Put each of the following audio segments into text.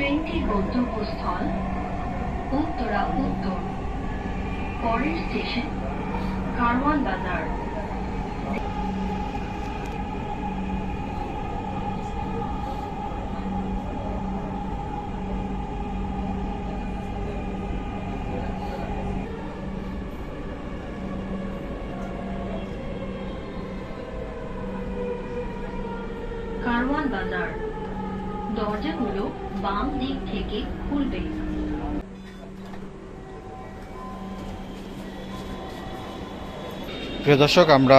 ট্রেনটির গন্তব্যস্থল উত্তরা উত্তর পরের স্টেশন কারওয়ান বাজার। কারওয়ান বাজার। দরজাগুলো বাম দিক থেকে খুলবে। প্রিয় দর্শক, আমরা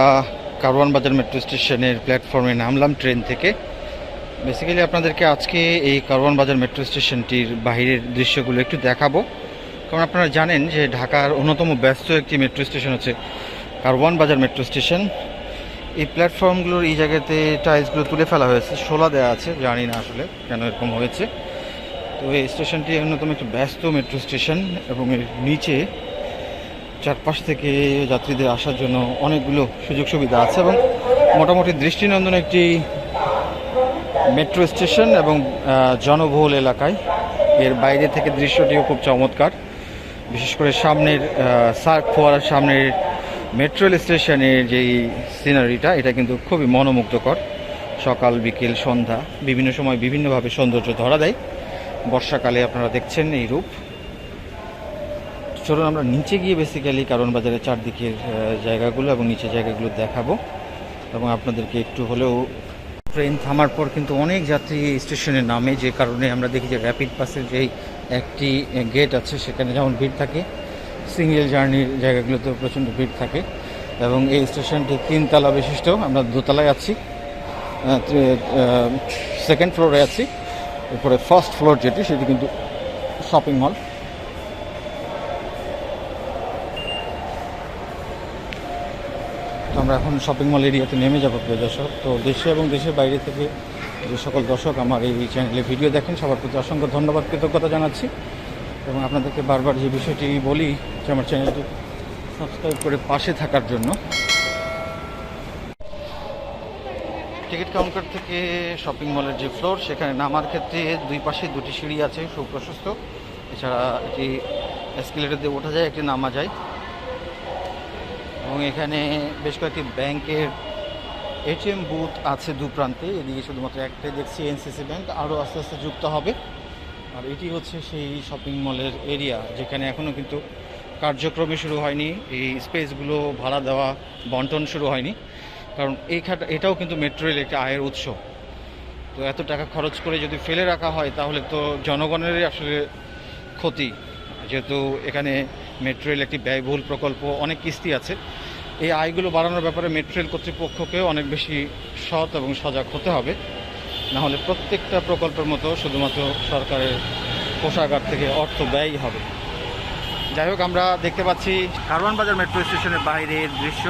কারওয়ান বাজার মেট্রো স্টেশনের প্ল্যাটফর্মে নামলাম ট্রেন থেকে। বেসিক্যালি আপনাদেরকে আজকে এই কারওয়ান বাজার মেট্রো স্টেশনটির বাইরের দৃশ্যগুলো একটু দেখাবো। কারণ আপনারা জানেন যে ঢাকার অন্যতম ব্যস্ত একটি মেট্রো স্টেশন হচ্ছে কারওয়ান বাজার মেট্রো স্টেশন। এই প্ল্যাটফর্মগুলোর এই জায়গাতে টাইলসগুলো তুলে ফেলা হয়েছে, শোলা দেওয়া আছে, জানি না আসলে কেন এরকম হয়েছে। তো এই স্টেশনটি অন্যতম একটি ব্যস্ত মেট্রো স্টেশন এবং এর নিচে চারপাশ থেকে যাত্রীদের আসার জন্য অনেকগুলো সুযোগ সুবিধা আছে এবং মোটামুটি দৃষ্টিনন্দন একটি মেট্রো স্টেশন এবং জনবহুল এলাকায়। এর বাইরে থেকে দৃশ্যটিও খুব চমৎকার। বিশেষ করে সামনের সার্ক ফোয়ারার সামনের মেট্রো স্টেশনের যেই সিনারিটা এটা কিন্তু খুবই মনোমুগ্ধকর। সকাল, বিকেল, সন্ধ্যা, বিভিন্ন সময় বিভিন্নভাবে সৌন্দর্য ধরা দেয়। বর্ষাকালে আপনারা দেখছেন এই রূপ। চলুন আমরা নিচে গিয়ে বেসিক্যালি কারণ বাজারের চারদিকের জায়গাগুলো এবং নিচে জায়গাগুলো দেখাবো। এবং আপনাদেরকে একটু হলেও ট্রেন থামার পর কিন্তু অনেক যাত্রী স্টেশনে নামে। যে কারণে আমরা দেখি যে র্যাপিড পাসের যেই একটি গেট আছে, সেখানে যেমন ভিড় থাকে সিঙ্গেল জার্নির জায়গাগুলোতেও প্রচণ্ড ভিড় থাকে এবং এই স্টেশনটি তিনতলা বিশিষ্ট। আমরা দোতলায় আছি সেকেন্ড ফ্লোরে আছি। এরপরে ফার্স্ট ফ্লোর যেটি, সেটি কিন্তু শপিং মল তো আমরা এখন শপিং মল এরিয়াতে নেমে যাব, প্রিয় দর্শক। তো দেশে এবং দেশের বাইরে থেকে যে সকল দর্শক আমার এই চ্যানেলে ভিডিও দেখেন, সবার প্রতি অসংখ্য ধন্যবাদ, কৃতজ্ঞতা জানাচ্ছি। এবং আপনাদেরকে বারবার যে বিষয়টি বলি, যে আমার চ্যানেলটি সাবস্ক্রাইব করে পাশে থাকার জন্য। টিকিট কাউন্টার থেকে শপিং মলের যে ফ্লোর সেখানে নামার ক্ষেত্রে দুই পাশে দুটি সিঁড়ি আছে, সুপ্রশস্ত। এছাড়া একটি এসকেলেটর দিয়ে ওঠা যায়, একটি নামা যায়। এবং এখানে বেশ কয়েকটি ব্যাংকের এটিএম বুথ আছে দু প্রান্তে। এদিকে শুধুমাত্র একটাই দেখছি এনসিসি ব্যাংক আরও আস্তে আস্তে যুক্ত হবে। আর এটি হচ্ছে সেই শপিং মলের এরিয়া যেখানে এখনও কিন্তু কার্যক্রমে শুরু হয়নি। এই স্পেসগুলো ভাড়া দেওয়া, বন্টন শুরু হয়নি। কারণ এই এটাও কিন্তু মেট্রো রেল একটা আয়ের উৎস। তো এত টাকা খরচ করে যদি ফেলে রাখা হয়, তাহলে তো জনগণেরই আসলে ক্ষতি। যেহেতু এখানে মেট্রো রেল একটি ব্যয়বহুল প্রকল্প, অনেক কিস্তি আছে। এই আয়গুলো বাড়ানোর ব্যাপারে মেট্রো রেল কর্তৃপক্ষকেও অনেক বেশি সৎ এবং সজাগ হতে হবে। না হলে প্রত্যেকটা প্রকল্পের মতো শুধুমাত্র সরকারের কোষাগার থেকে অর্থ ব্যয় হবে। যাই হোক, আমরা দেখতে পাচ্ছি কারওয়ান বাজার মেট্রো স্টেশনের বাইরের দৃশ্য।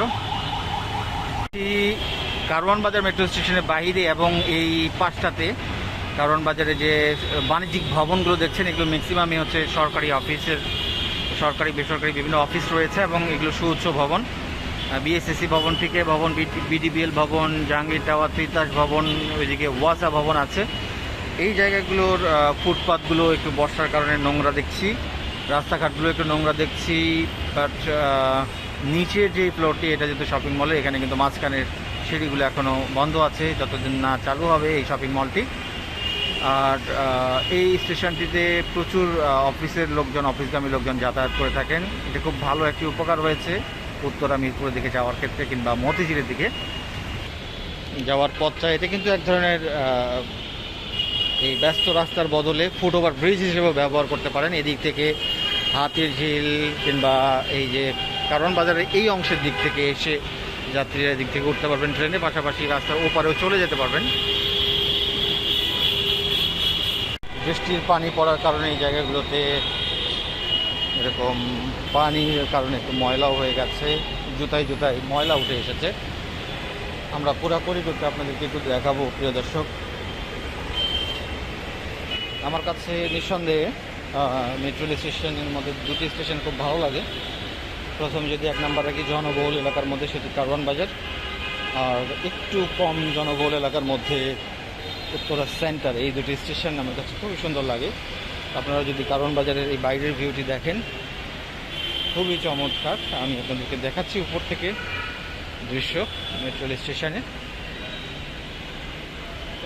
কারওয়ান বাজার মেট্রো স্টেশনের বাইরে এবং এই পাশটাতে কারওয়ান বাজারে যে বাণিজ্যিক ভবনগুলো দেখছেন, এগুলো ম্যাক্সিমামই হচ্ছে সরকারি অফিসের, সরকারি, বেসরকারি বিভিন্ন অফিস রয়েছে এবং এগুলো সুউচ্চ ভবন। বিএসএসসি ভবন থেকে ভবন বিডিবিএল ভবন জাহাঙ্গীর টাওয়ার তিতাস ভবন ওইদিকে ওয়াসা ভবন আছে। এই জায়গাগুলোর আহ, ফুটপাতগুলো একটু বর্ষার কারণে নোংরা দেখছি। রাস্তাঘাটগুলো একটু নোংরা দেখছি বাট নিচের যে ফ্লোরটি এটা যেহেতু শপিং মলে এখানে কিন্তু মাঝখানের সিঁড়িগুলো এখনও বন্ধ আছে। যতদিন না চালু হবে এই শপিং মলটি আর এই স্টেশনটিতে প্রচুর অফিসের লোকজন অফিসগামী লোকজন যাতায়াত করে থাকেন। এটা খুব ভালো একটি উপকার হয়েছে। উত্তরা, মিরপুরের দিকে যাওয়ার ক্ষেত্রে কিংবা মতিঝিলের দিকে যাওয়ার পথটা এতে কিন্তু এক ধরনের এই ব্যস্ত রাস্তার বদলে ফুটওভার ব্রিজ হিসেবে ব্যবহার করতে পারেন। এদিক থেকে হাতির ঝিল কিংবা এই যে কারণ বাজারের এই অংশের দিক থেকে এসে যাত্রীরা এদিক থেকে উঠতে পারবেন ট্রেনে। পাশাপাশি রাস্তার ওপারেও চলে যেতে পারবেন। বৃষ্টির পানি পড়ার কারণে এই জায়গাগুলোতে এরকম পানির কারণে একটু ময়লাও হয়ে গেছে, জুতায় জুতায় ময়লা উঠে এসেছে। আমরা পুরাপুরি করতে আপনাদেরকে একটু দেখাবো, প্রিয় দর্শক। আমার কাছে নিঃসন্দেহে মেট্রো স্টেশনের মধ্যে দুটি স্টেশন খুব ভালো লাগে। প্রথম যদি এক নাম্বার রাখি, জনবহুল এলাকার মধ্যে, সেটি কারওয়ান বাজার। আর একটু কম জনবহুল এলাকার মধ্যে উত্তরা সেন্টার এই দুটি স্টেশন আমার কাছে খুবই সুন্দর লাগে। আপনারা যদি কারণ বাজারের এই বাইরের ভিউটি দেখেন, খুবই চমৎকার। আমি আপনাদেরকে দেখাচ্ছি উপর থেকে দৃশ্য মেট্রো রেল স্টেশনে।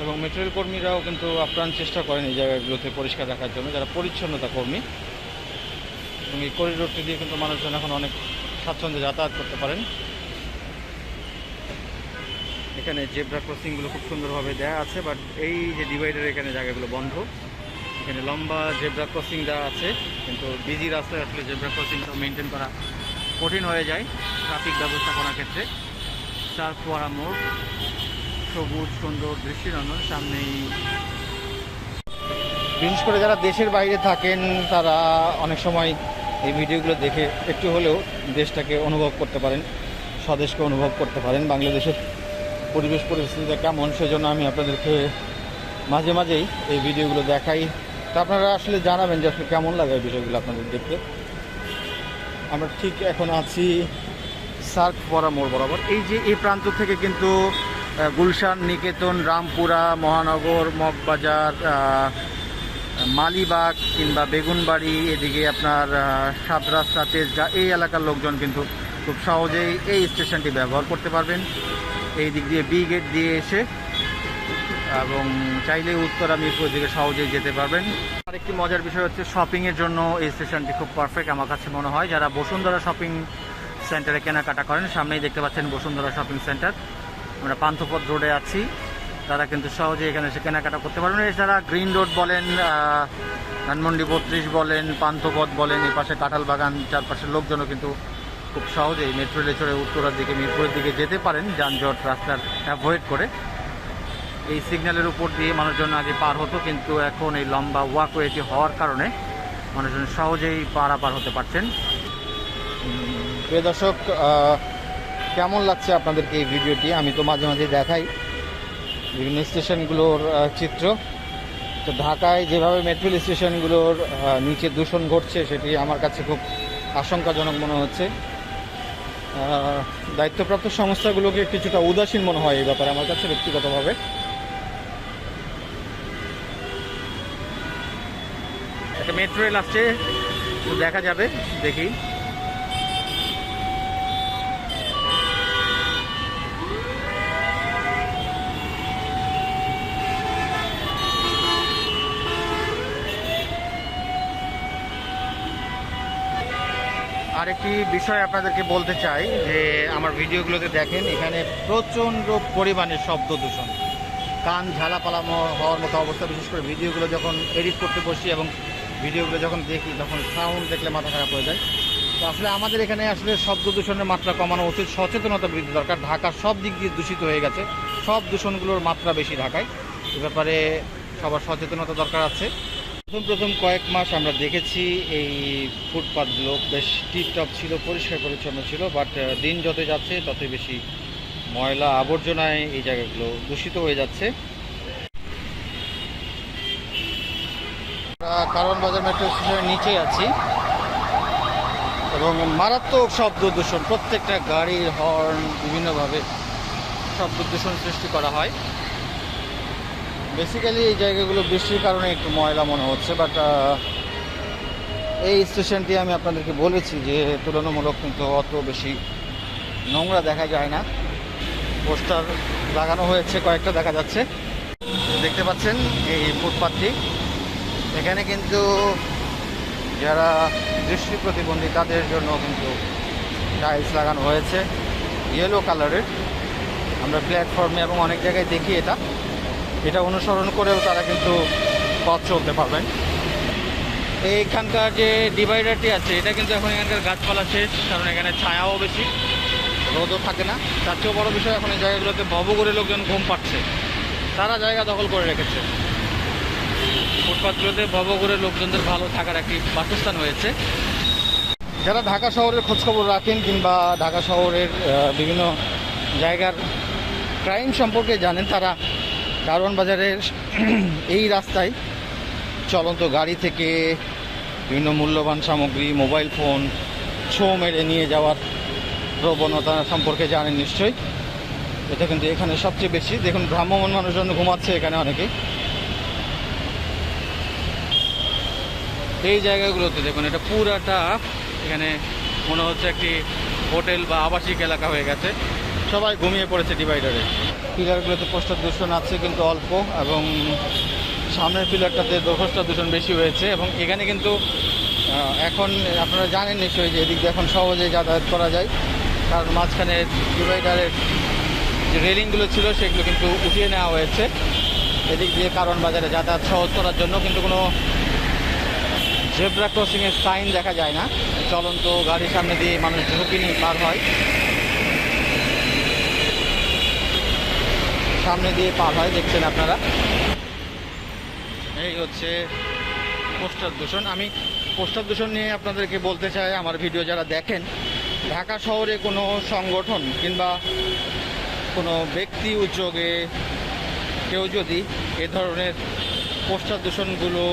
এবং মেট্রো রেল কর্মীরাও কিন্তু আপ্রাণ চেষ্টা করেন এই জায়গাগুলোতে পরিষ্কার রাখার জন্য, যারা পরিচ্ছন্নতা কর্মী। এবং এই করিডোরটি দিয়ে কিন্তু মানুষজন এখন অনেক স্বাচ্ছন্দ্যে যাতায়াত করতে পারেন। এখানে জেব্রা ক্রসিংগুলো খুব সুন্দরভাবে দেওয়া আছে, বাট এই যে ডিভাইডার এখানে জায়গাগুলো বন্ধ। এখানে লম্বা জেব্রা ক্রসিং দেওয়া আছে, কিন্তু বিজি রাস্তায় আসলে জেব্রা ক্রসিংটা মেনটেন করা কঠিন হয়ে যায় ট্রাফিক ব্যবস্থাপনার ক্ষেত্রে। চার ফোয়ারা মোড়, সবুজ সুন্দর দৃষ্টিনন্দন সামনেই বিশেষ করে যারা দেশের বাইরে থাকেন, তারা অনেক সময় এই ভিডিওগুলো দেখে একটু হলেও দেশটাকে অনুভব করতে পারেন, স্বদেশকে অনুভব করতে পারেন, বাংলাদেশের পরিবেশ পরিস্থিতিটা কেমন সেজন্য আমি আপনাদেরকে মাঝে মাঝেই এই ভিডিওগুলো দেখাই। তা আপনারা আসলে জানাবেন যে আসলে কেমন লাগে বিষয়গুলো আপনাদের দেখতে। আমরা ঠিক এখন আছি সার্ক পরা মোড় বরাবর। এই যে এই প্রান্ত থেকে কিন্তু গুলশান নিকেতন রামপুরা মহানগর মগবাজার মালিবাগ কিংবা বেগুনবাড়ি এদিকে আপনার আহ, সাতরাস্তা তেজগাঁ এই এলাকার লোকজন কিন্তু খুব সহজেই এই স্টেশনটি ব্যবহার করতে পারবেন। এই দিক দিয়ে বি গেট দিয়ে এসে এবং চাইলে উত্তরা মিরপুর দিকে সহজেই যেতে পারবেন। আরেকটি মজার বিষয় হচ্ছে শপিংয়ের জন্য এই স্টেশনটি খুব পারফেক্ট আমার কাছে মনে হয়। যারা বসুন্ধরা শপিং সেন্টারে কেনাকাটা করেন, সামনেই দেখতে পাচ্ছেন বসুন্ধরা শপিং সেন্টার আমরা পান্থপথ রোডে আছি। তারা কিন্তু সহজে এখানে এসে কেনাকাটা করতে পারবেন। এছাড়া গ্রিন রোড বলেন ধানমন্ডি বত্রিশ বলেন, পান্থপথ বলেন, এই পাশে কাঁঠাল বাগান চারপাশের লোকজনও কিন্তু খুব সহজেই মেট্রো রেলে চড়ে উত্তরার দিকে, মিরপুরের দিকে যেতে পারেন। যানজট রাস্তার অ্যাভয়েড করে। এই সিগন্যালের উপর দিয়ে মানুষজন আগে পার হতো, কিন্তু এখন এই লম্বা ওয়াকওয়েটি হওয়ার কারণে মানুষজন সহজেই পারাপার হতে পারছেন। প্রিয় দর্শক কেমন লাগছে আপনাদেরকে এই ভিডিওটি? আমি তো মাঝে মাঝে দেখাই বিভিন্ন স্টেশনগুলোর চিত্র। তো ঢাকায় যেভাবে মেট্রো রেল স্টেশনগুলোর নিচে দূষণ ঘটছে, সেটি আমার কাছে খুব আশঙ্কাজনক মনে হচ্ছে। দায়িত্বপ্রাপ্ত সংস্থাগুলোকে কিছুটা উদাসীন মনে হয় এই ব্যাপারে, আমার কাছে ব্যক্তিগতভাবে। একটা মেট্রো রেল আসছে দেখা যাবে, দেখি। আরেকটি বিষয় আপনাদেরকে বলতে চাই, যে আমার ভিডিওগুলোতে দেখেন, এখানে প্রচণ্ড পরিমাণে শব্দ দূষণ। কান ঝালাপালা হওয়ার মতো অবস্থা, বিশেষ করে ভিডিওগুলো যখন এডিট করতে বসি এবং ভিডিওগুলো যখন দেখি, তখন সাউন্ড দেখলে মাথা খারাপ হয়ে যায়। তো আসলে আমাদের এখানে আসলে শব্দ দূষণের মাত্রা কমানো উচিত। সচেতনতা বৃদ্ধি দরকার। ঢাকার সব দিক দিয়ে দূষিত হয়ে গেছে। সব দূষণগুলোর মাত্রা বেশি ঢাকায়। এ ব্যাপারে সবার সচেতনতা দরকার আছে। প্রথম প্রথম কয়েক মাস আমরা দেখেছি এই ফুটপাথগুলো বেশ টিপটপ ছিল, পরিষ্কার পরিচ্ছন্ন ছিল বাট দিন যত যাচ্ছে ততই বেশি ময়লা আবর্জনায় এই জায়গাগুলো দূষিত হয়ে যাচ্ছে। কারণ বাজার মেট্রো স্টেশনের নিচেই আছি। এবং মারাত্মক শব্দ দূষণ, প্রত্যেকটা গাড়ির হর্ন বিভিন্নভাবে শব্দ দূষণ সৃষ্টি করা হয়। বেসিক্যালি এই জায়গাগুলো বৃষ্টির কারণে একটু ময়লা মনে হচ্ছে বাট এই স্টেশনটি আমি আপনাদেরকে বলেছি যে তুলনামূলক কিন্তু অত বেশি নোংরা দেখা যায় না। পোস্টার লাগানো হয়েছে, কয়েকটা দেখা যাচ্ছে। দেখতে পাচ্ছেন এই ফুটপাথটি। এখানে কিন্তু যারা দৃষ্টি প্রতিবন্ধী, তাদের জন্য কিন্তু টাইলস লাগানো হয়েছে। ইয়েলো কালারের আমরা প্ল্যাটফর্মে এবং অনেক জায়গায় দেখি এটা। এটা অনুসরণ করেও তারা কিন্তু পথ চলতে পারবেন। এইখানকার যে ডিভাইডারটি আছে, এটা কিন্তু এখন এখানকার গাছপালা শেষ, কারণ এখানে ছায়াও বেশি। রোদও থাকে না। তার চেয়েও বড় বিষয় এখন এই জায়গাগুলোতে ভব করে লোকজন ঘুম পাচ্ছে। তারা জায়গা দখল করে রেখেছে। ফুটপাথগুলোতে ভব করে লোকজনদের ভালো থাকার একটি বাসস্থান হয়েছে। যারা ঢাকা শহরের খোঁজখবর রাখেন কিংবা ঢাকা শহরের বিভিন্ন জায়গার ক্রাইম সম্পর্কে জানেন, তারা কারওয়ান বাজারের এই রাস্তায় চলন্ত গাড়ি থেকে বিভিন্ন মূল্যবান সামগ্রী, মোবাইল ফোন ছো মেরে নিয়ে যাওয়ার প্রবণতা সম্পর্কে জানেন নিশ্চয়ই। এটা কিন্তু এখানে সবচেয়ে বেশি। দেখুন ভ্রাম্যমান মানুষজন ঘুমাচ্ছে এখানে অনেকেই। এই জায়গাগুলোতে দেখুন, এটা পুরাটা এখানে মনে হচ্ছে একটি হোটেল বা আবাসিক এলাকা হয়ে গেছে। সবাই ঘুমিয়ে পড়েছে ডিভাইডারে পিলারগুলোতে পোস্টার দূষণ আছে কিন্তু অল্প এবং সামনের পিলারটাতে দোষটা দূষণ বেশি হয়েছে এবং এখানে কিন্তু এখন আপনারা জানেন নিশ্চয়ই যে এদিক দিয়ে এখন সহজে যাতায়াত করা যায়। কারণ মাঝখানে ডিভাইডারের যে রেলিংগুলো ছিল সেগুলো কিন্তু উঠিয়ে নেওয়া হয়েছে। এদিক দিয়ে কারণ বাজারে যাতায়াত সহজ করার জন্য কিন্তু কোনো জেব্রা ক্রসিং এর সাইন দেখা যায় না। চলন্ত গাড়ির সামনে দিয়ে মানুষ ঝুঁকি নিয়ে পার হয়। সামনে দিয়ে পার হয়, দেখছেন আপনারা। এই হচ্ছে পোস্টার দূষণ। আমি পোস্টার দূষণ নিয়ে আপনাদেরকে বলতে চাই, আমার ভিডিও যারা দেখেন, ঢাকা শহরে কোনো সংগঠন কিংবা কোনো ব্যক্তি উদ্যোগে কেউ যদি এ ধরনের পোস্টার দূষণগুলো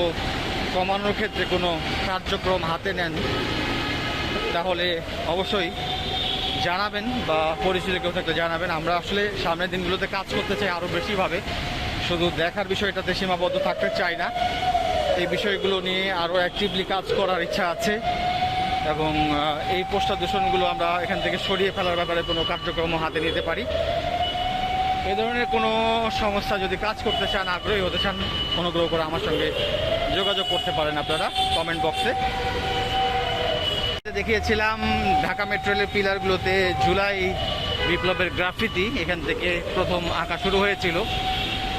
কমানোর ক্ষেত্রে কোনো কার্যক্রম হাতে নেন, তাহলে অবশ্যই জানাবেন বা পরিচিত কেউ থাকলে জানাবেন। আমরা আসলে সামনের দিনগুলোতে কাজ করতে চাই আরও বেশিভাবে। শুধু দেখার বিষয়টাতে সীমাবদ্ধ থাকতে চাই না। এই বিষয়গুলো নিয়ে আরও অ্যাক্টিভলি কাজ করার ইচ্ছা আছে এবং এই পোস্টার দূষণগুলো আমরা এখান থেকে সরিয়ে ফেলার ব্যাপারে কোনো কার্যক্রম হাতে নিতে পারি। এ ধরনের কোনো সংস্থা যদি কাজ করতে চান, আগ্রহী হতে চান, অনুগ্রহ করে আমার সঙ্গে যোগাযোগ করতে পারেন আপনারা কমেন্ট বক্সে দেখিয়েছিলাম ঢাকা মেট্রো রেলের পিলারগুলোতে জুলাই বিপ্লবের গ্রাফিতি এখান থেকে প্রথম আঁকা শুরু হয়েছিল।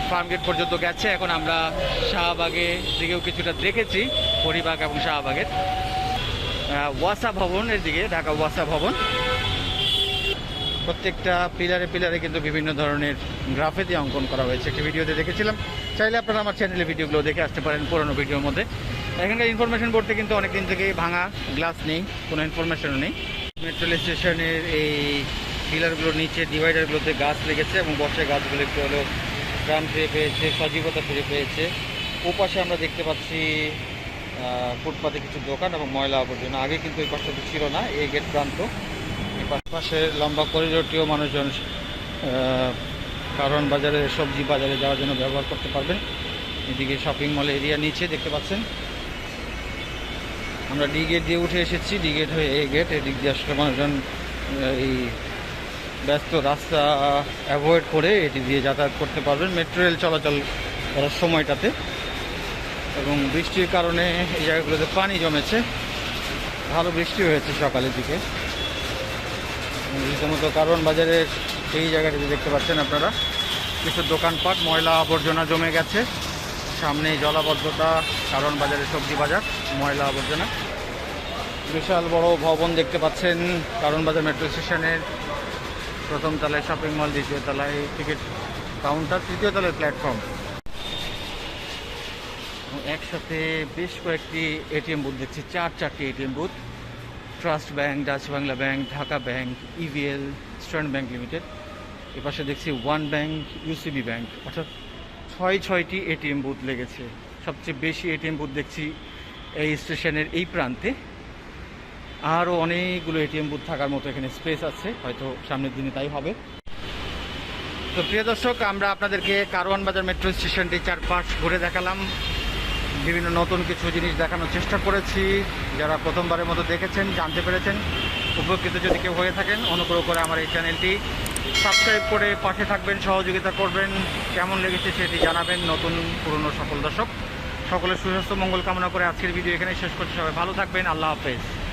ফার্মগেট পর্যন্ত গেছে, এখন আমরা শাহবাগে দিকেও কিছুটা দেখেছি, হরিবাগ এবং শাহবাগের ওয়াসা ভবনের দিকে, ঢাকা ওয়াসা ভবন। প্রত্যেকটা পিলারে পিলারে কিন্তু বিভিন্ন ধরনের গ্রাফিতি অঙ্কন করা হয়েছে। একটি ভিডিওতে দেখেছিলাম। চাইলে আপনারা আমার চ্যানেলে ভিডিওগুলো দেখে আসতে পারেন পুরোনো ভিডিওর মধ্যে। এখানকার ইনফরমেশন বোর্ডে কিন্তু অনেক দিন থেকেই ভাঙা গ্লাস নেই, কোনো ইনফরমেশনও নেই। মেট্রো স্টেশনের এই পিলারগুলোর নিচে ডিভাইডারগুলোতে গাছ লেগেছে এবং বর্ষায় গাছগুলো একটু হলেও প্রাণ ফিরে পেয়েছে, সজীবতা ফিরে পেয়েছে। ওপাশে আমরা দেখতে পাচ্ছি ফুটপাতে কিছু দোকান এবং ময়লা আবর্জনা। আগে কিন্তু এই পাশটাতে ছিল না, এই গেট প্রান্ত। এই পাশে লম্বা করিডোরটিও মানুষজন কারণ বাজারে সবজি বাজারে যাওয়ার জন্য ব্যবহার করতে পারবেন। এদিকে শপিং মল এরিয়া নিচে দেখতে পাচ্ছেন। আমরা ডি গেট দিয়ে উঠে এসেছি। ডি গেট হয়ে এই গেট এদিক দিয়ে আসলে মানুষজন এই ব্যস্ত রাস্তা অ্যাভয়েড করে এটি দিয়ে যাতায়াত করতে পারবেন। মেট্রো রেল চলাচল করার সময়টাতে। এবং বৃষ্টির কারণে এই জায়গাগুলোতে পানি জমেছে। ভালো বৃষ্টি হয়েছে সকালের দিকে। রীতিমতো কারণ বাজারের এই জায়গাটিতে দেখতে পাচ্ছেন আপনারা। কিছু দোকানপাট, ময়লা আবর্জনা জমে গেছে। সামনে জলাবদ্ধতা, কারণ বাজারে সবজি বাজার, ময়লা আবর্জনা। বিশাল বড় ভবন দেখতে পাচ্ছেন, কারণ বাজার মেট্রো স্টেশনের প্রথম তলায় শপিং মল, দ্বিতীয় তলায় টিকিট কাউন্টার, তৃতীয় তলায় প্ল্যাটফর্ম। একসাথে বেশ কয়েকটি এটিএম বুথ দেখছি, চার চারটি ATM booth trust bank, Dutch Bangla bank, Dhaka bank EVL স্টার্ন ব্যাংক লিমিটেড। এপাশে দেখছি ওয়ান ব্যাংক ইউসিবি ব্যাংক। অর্থাৎ ছয়, ছয়টি এটিএম বুথ লেগেছে। সবচেয়ে বেশি এটিএম বুথ দেখছি এই স্টেশনের এই প্রান্তে। আরও অনেকগুলো এটিএম বুথ থাকার মতো এখানে স্পেস আছে, হয়তো সামনের দিনে তাই হবে। তো প্রিয় দর্শক, আমরা আপনাদেরকে কারওয়ান বাজার মেট্রো স্টেশনটি চারপাশ ঘুরে দেখালাম। বিভিন্ন নতুন কিছু জিনিস দেখানোর চেষ্টা করেছি। যারা প্রথমবারের মতো দেখেছেন, জানতে পেরেছেন, উপকৃত যদি কেউ হয়ে থাকেন, অনুগ্রহ করে আমার এই চ্যানেলটি সাবস্ক্রাইব করে পাশে থাকবেন, সহযোগিতা করবেন। কেমন লেগেছে সেটি জানাবেন নতুন, পুরনো সকল দর্শক। সকলের সুস্বাস্থ্য, মঙ্গল কামনা করে আজকের ভিডিও এখানে শেষ করছি। সবাই ভালো থাকবেন। আল্লাহ হাফেজ।